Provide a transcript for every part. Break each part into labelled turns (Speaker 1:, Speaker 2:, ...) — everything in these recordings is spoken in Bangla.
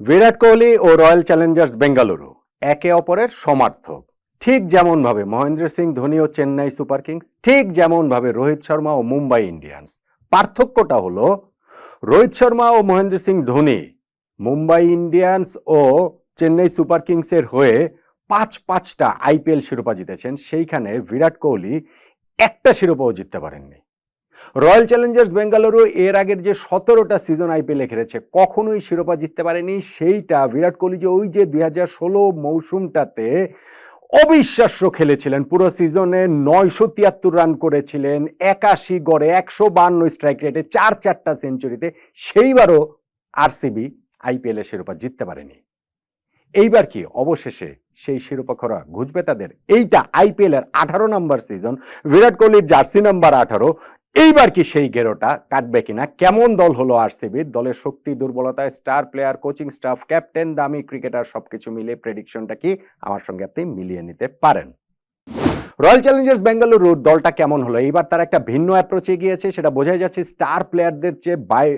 Speaker 1: বিরাট কোহলি ও রয়্যাল চ্যালেঞ্জার্স বেঙ্গালুরু, একে অপরের সমার্থক। ঠিক যেমনভাবে মহেন্দ্র সিং, ধোনি ও চেন্নাই সুপার কিংস, ঠিক যেমনভাবে রোহিত শর্মা ও মুম্বাই ইন্ডিয়ান্স। পার্থক্যটা হলো, রোহিত শর্মা ও মহেন্দ্র সিং, ধোনি, মুম্বাই ইন্ডিয়ান্স ও চেন্নাই সুপার কিংসের হয়ে পাঁচ পাঁচটা আইপিএল শিরোপা জিতেছেন। সেইখানে বিরাট কোহলি একটা শিরোপাও জিততে পারেননি। রয়্যাল চ্যালেঞ্জার্স বেঙ্গালুরু এর আগের যে সতেরোটা সিজন আইপিএলে খেলেছে, কখনোই শিরোপা জিততে পারেনি। সেইটা বিরাট কোহলি যে ওই যে দুই হাজার ষোলো মৌসুমটাতে অবিশ্বাস্য খেলেছিলেন। পুরো সিজনে নয়শো তিয়াত্তর রান করেছিলেন, একাশি গড়ে, একশো বান্ন স্ট্রাইক রেটে চার চারটা সেঞ্চুরিতে সেইবারও আরসিবি আইপিএল শিরোপা জিততে পারেনি। এইবার কি অবশেষে সেই শিরোপা খরা ঘুচবে তাদের? এইটা আইপিএল এর আঠারো নম্বর সিজন বিরাট কোহলির জার্সি নাম্বার আঠারো এইবার কি সেই গেরোটা কাটবে কিনা? কেমন দল হলো আরসিবির? দলের শক্তি, দুর্বলতা star player coaching staff captain দামি ক্রিকেটার সবকিছু মিলে প্রেডিকশনটা কি আমার সঙ্গে আপনি মিলিয়ে নিতে পারেন। রয়্যাল চ্যালেঞ্জার্স বেঙ্গালুরুর দলটা কেমন হলো? এইবার তার একটা ভিন্ন অ্যাপ্রোচে গিয়েছে সেটা বোঝাই যাচ্ছে স্টার প্লেয়ারদের চেয়ে বাই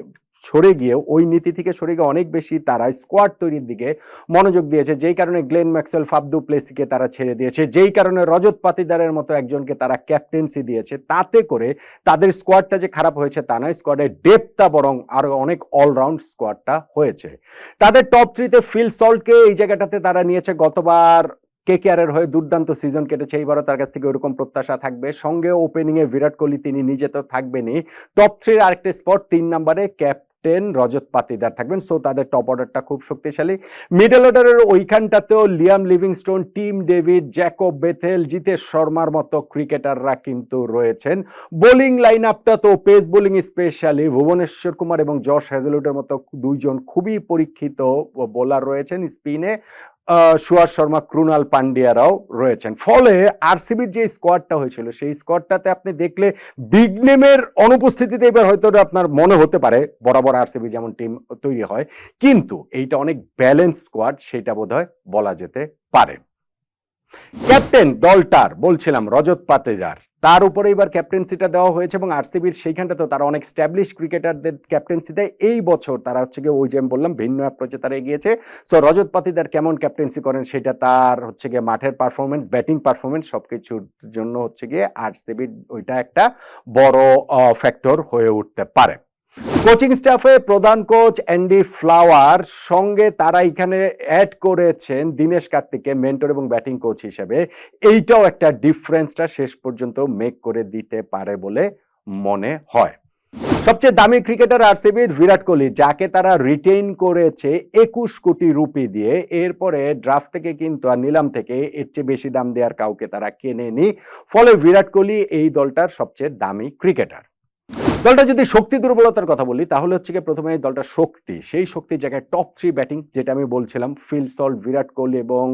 Speaker 1: সরে গিয়ে, ওই নীতি থেকে সরে গিয়ে অনেক বেশি তারা স্কোয়াড তৈরির দিকে মনোযোগ দিয়েছে। যেই কারণে গ্লেন ম্যাক্সেল ফাবদু প্লেসিকে তারা ছেড়ে দিয়েছে। যেই কারণে রজত পাতিদারের মতো একজনকে তারা ক্যাপ্টেন্সি দিয়েছে। তাতে করে তাদের স্কোয়াডটা যে খারাপ হয়েছে তা নয় স্কোয়াডের ডেপটা বরং আরও অনেক অলরাউন্ড স্কোয়াডটা হয়েছে। তাদের টপ থ্রিতে ফিল সল্টকে এই জায়গাটাতে তারা নিয়েছে গতবার। কেকেআরের হয়ে দুর্দান্ত সিজন কেটেছে, এইবারও তার কাছ থেকে ওরকম প্রত্যাশা থাকবে। সঙ্গে ওপেনিংয়ে বিরাট কোহলি, তিনি নিজে তো থাকবেনই। টপ থ্রির আরেকটা স্পট তিন নম্বরে ক্যাপ্টেন রজত পাতিদার থাকবেন। সো তাদের টপ অর্ডারটা খুব শক্তিশালী। মিডল অর্ডারের ওইখানটাতেও Liam Livingstone, Tim David, Jacob Bethell, Jitesh শর্মার মতো ক্রিকেটাররা কিন্তু রয়েছেন। বোলিং লাইন আপটা তো pace bowling specially Bhuvneshwar Kumar এবং জশ হ্যাজেলুডের মতো দুইজন খুবই পরীক্ষিত বোলার রয়েছেন স্পিনে। সুয়ার শর্মা ক্রুনাল পান্ডিয়ারাও রয়েছেন। ফলে আরসিবির যে স্কোয়াডটা হয়েছিল, সেই স্কোয়াডটাতে আপনি দেখলে বিগ নেমের অনুপস্থিতিতে এবার হয়তো আপনার মনে হতে পারে, বরাবর আরসিবি যেমন টিম তৈরি হয়। কিন্তু এইটা অনেক ব্যালেন্স স্কোয়াড, সেটা বোধহয় বলা যেতে পারে। ক্যাপ্টেন দলটার, বলছিলাম রজত পাতেদার তার উপরে এবার ক্যাপ্টেন্সিটা দেওয়া হয়েছে এবং আরসিবির সেইখানটাতেও তারা অনেক স্ট্যাবলিশ ক্রিকেটারদের ক্যাপ্টেন্সি দেয় এই বছর তারা হচ্ছে গিয়ে ওই যে আমি বললাম ভিন্ন অ্যাপ্রোচে তারা এগিয়েছে। সো রজত পাতিদার কেমন ক্যাপ্টেন্সি করেন সেটা তার হচ্ছে গিয়ে মাঠের পারফরমেন্স ব্যাটিং পারফরমেন্স সব কিছুর জন্য হচ্ছে গিয়ে আরসিবির ওইটা একটা বড় ফ্যাক্টর হয়ে উঠতে পারে। কোচিং স্টাফে প্রধান কোচ অ্যান্ডি ফ্লাওয়ার সঙ্গে তারা এখানে অ্যাড করেছেন দীনেশ কার্তিককে মেন্টর এবং ব্যাটিং কোচ হিসেবে। এইটাও একটা ডিফারেন্সটা শেষ পর্যন্ত মেক করে দিতে পারে বলে মনে হয়। সবচেয়ে দামি ক্রিকেটার আরসিবির বিরাট কোহলি, যাকে তারা রিটেইন করেছে একুশ কোটি রুপি দিয়ে, এরপরে ড্রাফট থেকে কিন্তু আর নিলাম থেকে এর চেয়ে বেশি দাম দেওয়ার কাউকে তারা কেনেনি। ফলে বিরাট কোহলি এই দলটার সবচেয়ে দামি ক্রিকেটার দলটা যদি শক্তি দুর্বলতার কথা বলি, তাহলে হচ্ছে গিয়ে প্রথমে দলটা শক্তি। সেই শক্তির জায়গায় টপ থ্রি ব্যাটিং যেটা আমি বলছিলাম ফিল সল্ট বিরাট কোহলি এবং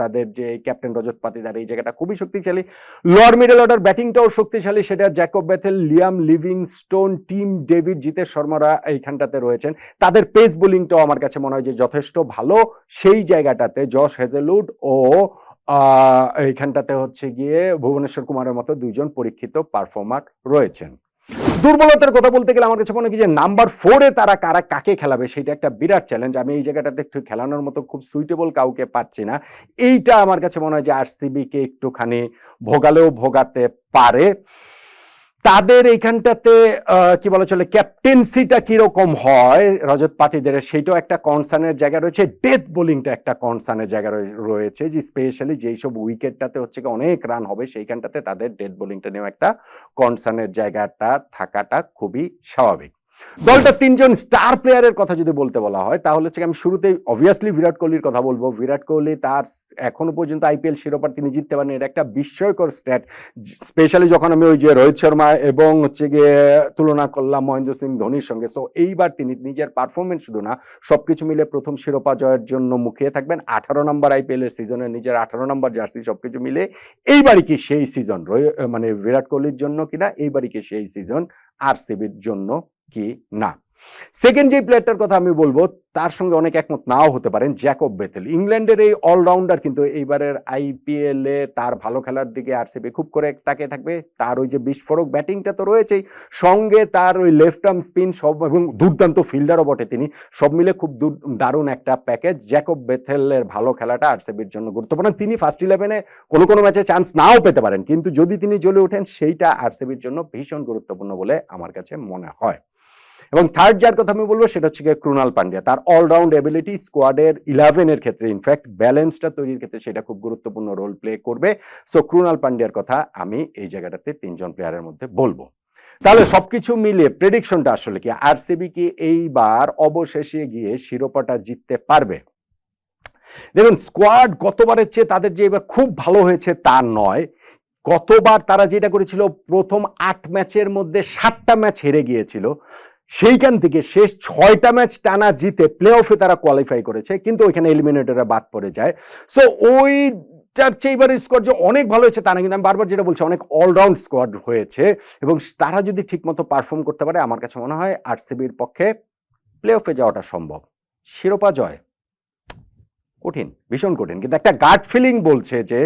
Speaker 1: তাদের যে ক্যাপ্টেন রজত পাতিদার, এই জায়গাটা খুবই শক্তিশালী। লোয়ার মিডল অর্ডার ব্যাটিংটাও শক্তিশালী, সেটা Jacob Bethell Liam Livingstone Tim David Jitesh শর্মারা এইখানটাতে রয়েছেন। তাদের পেস বোলিংটাও আমার কাছে মনে হয় যে যথেষ্ট ভালো। সেই জায়গাটাতে জশ হেজেলুড ও এইখানটাতে হচ্ছে গিয়ে ভুবনেশ্বর কুমারের মতো দুইজন পরীক্ষিত পারফর্মার রয়েছেন। দুর্বলতার কথা বলতে গেলে আমার কাছে মনে হয় যে নাম্বার ফোরে তারা কারা কাকে খেলাবে সেটা একটা বিরাট চ্যালেঞ্জ আমি এই জায়গাটাতে একটু খেলানোর মতো খুব সুইটেবল কাউকে পাচ্ছি না। এইটা আমার কাছে মনে হয় যে আরসিবিকে একটুখানি ভোগালেও ভোগাতে পারে। তাদের এইখানটাতে কি বলা চলে ক্যাপ্টেন্সিটা কীরকম হয়, রজত পাতিদের, সেইটাও একটা কনসার্নের জায়গা রয়েছে। ডেথ বোলিংটা একটা কনসার্নের জায়গা রয়েছে যে স্পেশালি যেই সব উইকেটটাতে হচ্ছে অনেক রান হবে, সেইখানটাতে তাদের ডেথ বোলিংটা নিয়েও একটা কনসার্নের জায়গাটা থাকাটা খুবই স্বাভাবিক। দলটা তিনজন স্টার প্লেয়ারের কথা যদি বলতে বলা হয়, তাহলে হচ্ছে আমি শুরুতেই অবভিয়াসলি বিরাট কোহলির কথা বলব। বিরাট কোহলি তার এখনও পর্যন্ত আইপিএল শিরোপা তিনি জিততে পারেন এটা একটা বিস্ময়কর স্ট্যাট স্পেশালি যখন আমি ওই যে রোহিত শর্মা এবং হচ্ছে গিয়ে তুলনা করলাম মহেন্দ্র সিং ধোনির সঙ্গে সো এইবার তিনি নিজের পারফরমেন্স শুধু না, সবকিছু মিলে প্রথম শিরোপা জয়ের জন্য মুখিয়ে থাকবেন। আঠারো নম্বর আইপিএল এর সিজনে নিজের আঠারো নম্বর জার্সি সবকিছু মিলে, এইবারই কি সেই সিজন মানে বিরাট কোহলির জন্য কিনা, এইবারই কি সেই সিজন আরসিবির জন্য কি না সেকেন্ড যে প্লেয়ারটার কথা আমি বলব, তার সঙ্গে অনেক একমত নাও হতে পারেন জ্যাকব বেথেল ইংল্যান্ডের এই অলরাউন্ডার কিন্তু এইবারের আইপিএল এ তার ভালো খেলার দিকে আরসিবি খুব করে তাকে থাকবে। তার ওই যে বিস্ফোরক ব্যাটিংটা তো রয়েছেই। সঙ্গে তার ওই লেফট আর্ম স্পিন সব এবং দুর্দান্ত ফিল্ডারও বটে তিনি। সব মিলে খুব দারুণ একটা প্যাকেজ জ্যাকব বেথেলের ভালো খেলাটা আরসিবির জন্য গুরুত্বপূর্ণ। তিনি ফার্স্ট ইলেভেনে কোনো কোনো ম্যাচে চান্স নাও পেতে পারেন। কিন্তু যদি তিনি জ্বলে ওঠেন, সেইটা আরসিবির জন্য ভীষণ গুরুত্বপূর্ণ বলে আমার কাছে মনে হয়। এবং থার্ড যার কথা আমি বলব সেটা হচ্ছে ক্রুনাল পান্ডিয়া। তার অলরাউন্ড এবিলিটি স্কোয়াডের ইলেভেনের ক্ষেত্রে ইনফ্যাক্ট ব্যালেন্সটা তৈরির ক্ষেত্রে সেটা খুব গুরুত্বপূর্ণ রোল প্লে করবে। সো ক্রুনাল পান্ডিয়ার কথা আমি এই জায়গাটাতে তিনজন প্লেয়ারের মধ্যে বলব। তাহলে সবকিছু মিলিয়ে প্রেডিকশনটা আসলে কি? আরসিবি কি এইবার অবশেষে গিয়ে শিরোপাটা জিততে পারবে? দেখুন স্কোয়াড গতবারের চেয়ে তাদের যে এবার খুব ভালো হয়েছে তা নয়। গতবার তারা যেটা করেছিল, প্রথম আট ম্যাচের মধ্যে সাতটা ম্যাচ হেরে গিয়েছিল। সেইখান থেকে শেষ ছয়টা ম্যাচ টানা জিতে প্লে অফে তারা কোয়ালিফাই করেছে, কিন্তু ওইখানে এলিমিনেটররা বাদ পড়ে যায়। সো ওইটার চেয়ে এবারের স্কোয়াড যে অনেক ভালো হয়েছে তা না, কিন্তু আমি বারবার যেটা বলছি, অনেক অলরাউন্ড স্কোয়াড হয়েছে এবং তারা যদি ঠিকমতো পারফর্ম করতে পারে, আমার কাছে মনে হয় আরসিবির পক্ষে প্লে অফে যাওয়াটা সম্ভব। শিরোপা জয়। কঠিন, ভীষণ কঠিন, কিন্তু একটা গার্ড ফিলিং বলছে যে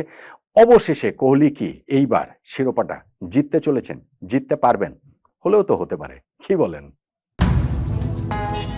Speaker 1: অবশেষে কোহলি কি? এইবার শিরোপাটা জিততে চলেছেন, জিততে পারবেন, হলেও তো হতে পারে, কি বলেন? Thank you.